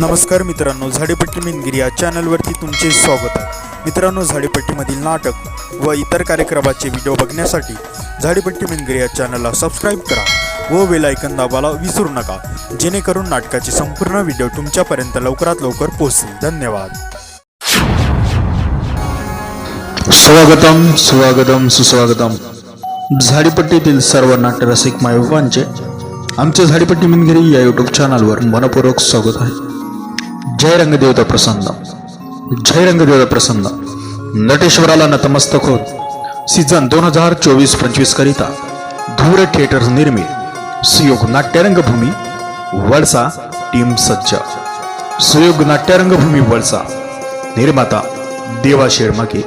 नमस्कार मित्रांनो झाडेपट्टी मिनगिरी या चॅनलवरती तुमचे स्वागत आहे. मित्रांनो झाडेपट्टीमधील नाटक व इतर कार्यक्रमाचे व्हिडिओ बघण्यासाठी झाडेपट्टी मिनगिरी या चॅनलला सबस्क्राईब करा व वेलायकन दाबायला विसरू नका. जेणेकरून नाटकाचे संपूर्ण व्हिडिओ तुमच्यापर्यंत लवकरात लवकर पोहोचतील. धन्यवाद. स्वागतम स्वागतम सुस्वागतम. झाडीपट्टीतील सर्व नाट्यरसिक मायबाबांचे आमच्या झाडीपट्टी मिनगिरी या यूट्यूब चॅनलवर मनपूर्वक स्वागत आहे. जय रंगदेवता प्रसन्न. जय रंगदेवता प्रसन्न. नटेश्वराला नतमस्तक होत सीझन दोन हजार चोवीस पंचवीस करिता धूर थिएटर निर्मित. सुयोग नाट्यरंगभूमी वळसा टीम सज्ज. सुयोग नाट्यरंगभूमी वळसा. निर्माता देवा शेडमाके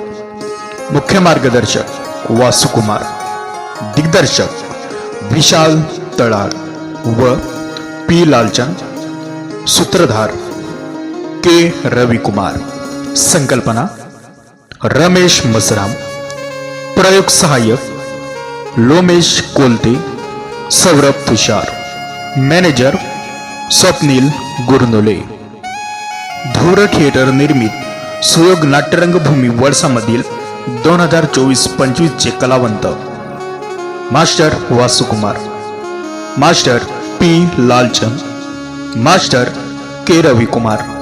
मुख्य मार्गदर्शक वासुकुमार. दिग्दर्शक विशाल तळाळ. व पी लालचंद. सूत्रधार के रविकुमार। संकल्पना रमेश मसराम। प्रयोग सहाय्यक लोमेश कोलते सौरभ तुषार। मॅनेजर स्वप्नील गुरनोले। धूर थिएटर निर्मित सुयोग नाट्यरंगभूमी वळसामधील दोन हजार चोवीस पंचवीसचे कलावंत। Master Vasukumar. Master P Lalchand. Master K Ravikumar.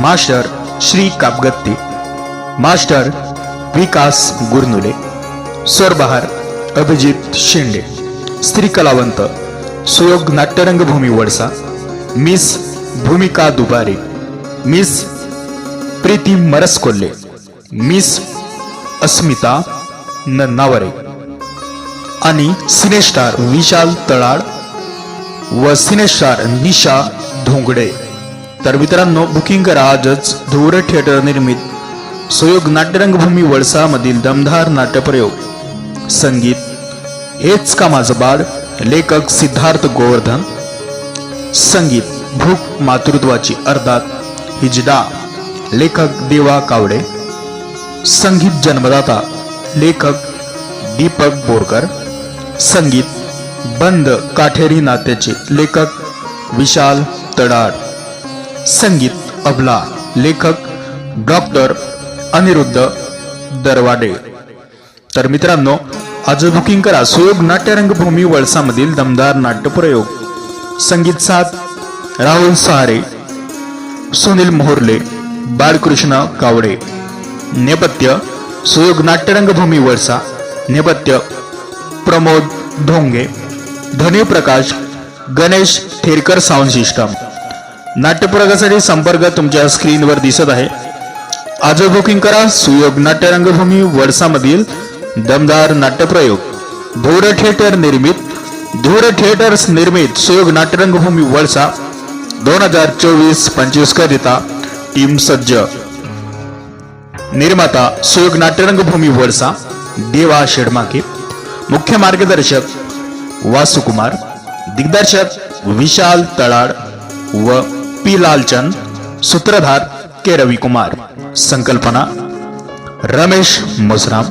Master Shri Kapgatte master Vikas Gurnule स्वरबहार Abhijit Shende स्त्री कलावंत Suyog Natyarangbhumi Wadsa miss Bhumika Dubare miss Preeti Maraskolhe miss Asmita Nannaware आणि सिनेस्टार विशाल तळाड व सिनेस्टार निशा धोंगडे. तर मित्रांनो बुकिंग करा आजच धुवर थिएटर निर्मित. सुयोग नाट्यरंगभूमी वळसामधील दमदार नाट्यप्रयोग संगीत. हेच का माझं बाळ? लेखक सिद्धार्थ गोवर्धन. संगीत. भूक मातृत्वाची अर्धात. हिजडा. लेखक देवा कावडे. संगीत जन्मदाता. लेखक दीपक बोरकर. संगीत. बंद काठेरी नात्याचे लेखक विशाल तडाड संगीत अबला लेखक डॉक्टर अनिरुद्ध दरवाडे. तर मित्रांनो आज बुकिंग करा. सुयोग नाट्यरंगभूमी वळसामधील दमदार नाट्यप्रयोग. संगीत साथ राहुल सहारे सुनील मोहर्ले बाळकृष्ण कावडे. नेपथ्य सुयोग नाट्यरंगभूमी वळसा. नेपथ्य प्रमोद ढोंगे ध्वनी प्रकाश गणेश थेरकर साऊंड सिस्टम. नाट्यप्रयोगासाठी संपर्क तुमच्या स्क्रीनवर दिसत आहे. आज बुकिंग करा. सुयोग नाट्यरंगभूमी वडसामधील दमदार नाट्यप्रयोग. धूर थिएटर निर्मित धूर थिएटर्स निर्मित सुयोग नाट्यरंगभूमी वळसा दोन हजार चोवीस पंचवीस करिता टीम सज्ज. निर्माता सुयोग नाट्यरंगभूमी वळसा देवा शेडमाके. मुख्य मार्गदर्शक वासुकुमार दिग्दर्शक विशाल तळाड व पी लालचंद सूत्रधार के रविकुमार संकल्पना रमेश मसराम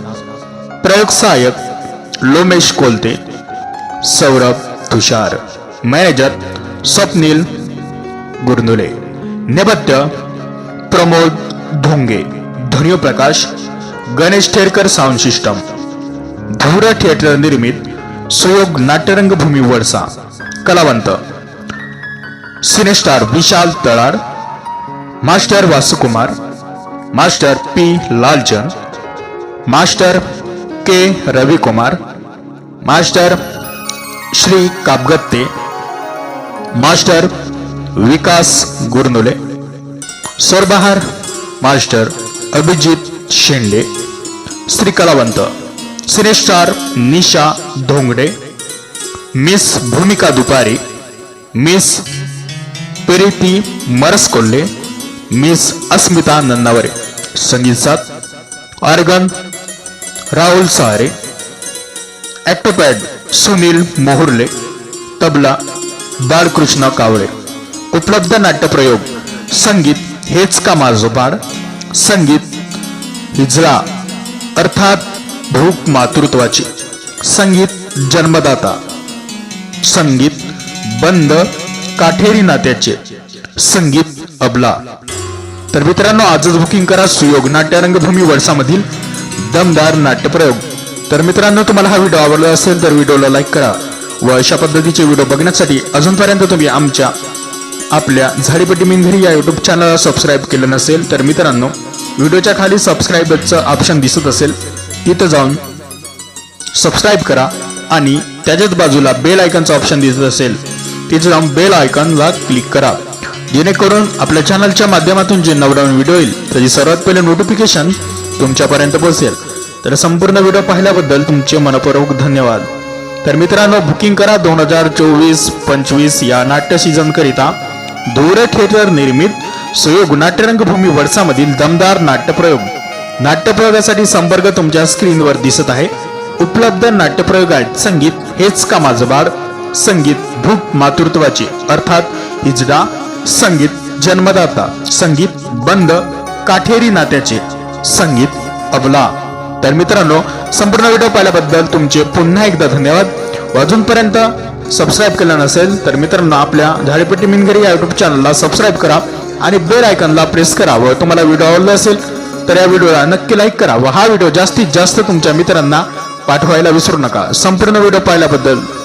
प्रयोग सहायक लोमेश कोलते सौरभ तुषार मॅनेजर स्वप्नील गुरनुले नेपथ्य प्रमोद ढोंगे ध्वनिप्रकाश गणेश ठेरकर साऊंड सिस्टम धुरा थिएटर निर्मित सुयोग नाट्यरंगभूमी वडसा कलावंत cine star Vishal Talad master Vasukumar master P Lalchand master K Ravikumar master Shri Kapgatte master Vikas Gurnule स्वरबहार master Abhijit Shende Shri कलावंत cine star Nisha Dhongde miss Bhumika Dupari miss Preeti Maraskolhe miss Asmita Nannaware संगीत साथ organ Rahul Sahare octopad Sunil Mohurle tabla Balkrishna Kawale उपलब्ध नाट्यप्रयोग संगीत हेच का माझं बाळ? संगीत हिजळा अर्थात भूक मातृत्वाची संगीत जन्मदाता संगीत बंद काठेरी नात्याचे संगीत अबला. तर मित्रांनो आजच बुकिंग करा सुयोग नाट्यरंगभूमी वर्षामधील दमदार नाट्यप्रयोग. तर मित्रांनो तुम्हाला हा व्हिडिओ आवडला असेल तर व्हिडिओला लाईक करा. व अशा पद्धतीचे व्हिडिओ बघण्यासाठी अजूनपर्यंत तुम्ही आमच्या आपल्या झाडीपट्टी मिंधरी या युट्यूब चॅनलला सबस्क्राईब केलं नसेल तर मित्रांनो व्हिडिओच्या खाली सबस्क्राईबचं ऑप्शन दिसत असेल तिथं जाऊन सबस्क्राईब करा आणि त्याच्याच बाजूला बेल आयकॉनचा ऑप्शन दिसत असेल तिथे जाऊन बेल आयकॉनला क्लिक करा. जेणेकरून आपल्या चॅनलच्या माध्यमातून जे नवनवीन व्हिडिओ येईल त्याची सर्वात पहिले नोटिफिकेशन तुमच्यापर्यंत पोहोचेल. तर संपूर्ण व्हिडिओ पाहिल्याबद्दल तुमचे मनपूर्वक धन्यवाद. तर मित्रांनो बुकिंग करा दोन हजार चोवीस पंचवीस या नाट्य सीझन करिता. थिएटर निर्मित सुयोग नाट्यरंगभूमी वर्षामधील दमदार नाट्यप्रयोग नाट्यप्रयोगासाठी संपर्क तुमच्या स्क्रीनवर दिसत आहे. उपलब्ध नाट्यप्रयोग आहेत संगीत हेच का माझं बाळ. संगीत भूक मातृत्वाचे. अर्थात हिजडा संगीत जन्मदाता. संगीत बंद काठेरी नात्याचे. संगीत अबला. तर मित्रांनो संपूर्ण व्हिडिओ पाहिल्याबद्दल तुमचे पुन्हा एकदा धन्यवाद. व अजूनपर्यंत सबस्क्राईब केलं नसेल तर मित्रांनो आपल्या झाडेपट्टी मिनगरी या युट्यूब चॅनलला सबस्क्राईब करा आणि बेल आयकनला प्रेस करा. व तुम्हाला व्हिडिओ आवडला असेल तर या व्हिडिओला नक्की लाईक करा. व हा व्हिडिओ जास्तीत जास्त तुमच्या मित्रांना पाठवायला विसरू नका. संपूर्ण व्हिडिओ पाहिल्याबद्दल